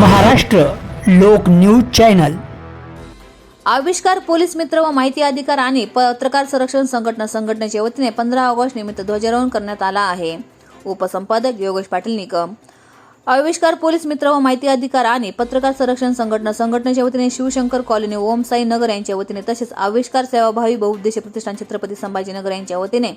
महाराष्ट्र लोक news channel. आविष्कार police मित्र व माहिती अधिकार आणि पत्रकार संरक्षण संघटना संघटनेच्या वतीने पंधरा ऑगस्ट निमित्त ध्वजारोहण करण्यात आला आहे. उपसंपादक योगेश पाटील निकम. आविष्कार पोलीस मित्र व माहिती अधिकार आणि पत्रकार संरक्षण संघटना संघटनेच्या वतीने शिवशंकर कॉलनी ओम साई नगर यांच्या वतीने तसेच आविष्कार सेवाभावी बहुउद्देशीय प्रतिष्ठान छत्रपती संभाजीनगर यांच्या वतीने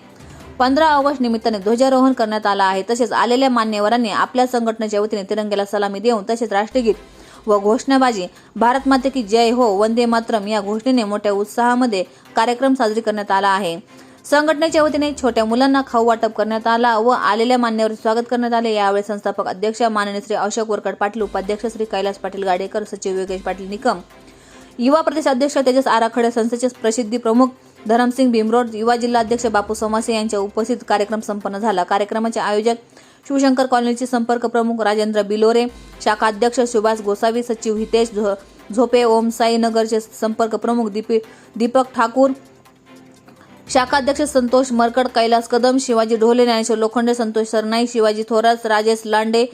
पंधरा ऑगस्ट निमित्ताने ध्वजारोहण करण्यात आला आहे. तसेच आलेल्या मान्यवरांनी आपल्या संघटनेच्या वतीने तिरंग्याला सलामी देऊन तसेच राष्ट्रगीत व घोषणाबाजी भारत माते की जय हो वंदे मातरम या घोषणेने मोठ्या उत्साहामध्ये कार्यक्रम साजरी करण्यात आला आहे. संघटनेच्या वतीने छोट्या मुलांना खाऊ वाटप करण्यात आला व आलेल्या मान्यवर स्वागत करण्यात आले. यावेळी संस्थापक अध्यक्ष माननीय श्री अशोक वरकड पाटील उपाध्यक्ष श्री कैलास पाटील गाडेकर सचिव योगेश पाटील निकम युवा प्रदेश अध्यक्ष तेजस आराखडे संस्थेचे प्रसिद्धी प्रमुख धरमसिंग भीमरोड युवा जिल्हाध्यक्ष बापू सोमासे यांच्या उपस्थित कार्यक्रम संपन्न झाला. कार्यक्रमाचे आयोजक शिवशंकर कॉलनीचे संपर्क प्रमुख राजेंद्र बिलोरे शाखा अध्यक्ष सुभाष गोसावी सचिव हितेश झोपे ओम साई नगरचे संपर्क प्रमुख दीपी दीपक ठाकूर शाखाध्यक्ष संतोष मरकड कैलास कदम शिवाजी ढोले ज्ञानेश्वर लोखंडे संतोष सरनाई शिवाजी थोरात राजेश लांडे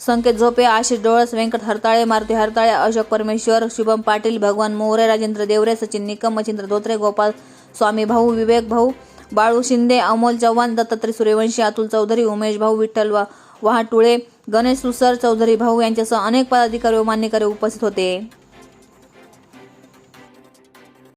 संकेत झोपे आशिष डोळस व्यंकट हरताळे मारुती हरताळे अशोक परमेश्वर शुभम पाटील भगवान मोरे राजेंद्र देवरे सचिन निकम मचिंद्र धोत्रे गोपाल स्वामी भाऊ विवेक भाऊ बाळू शिंदे अमोल चव्हाण दत्तात्रय सूर्यवंशी अतुल चौधरी उमेश भाऊ विठ्ठल वा वहाटुळे गणेश सुसर चौधरी भाऊ यांच्यासह अनेक पदाधिकारी व मान्यकारी उपस्थित होते.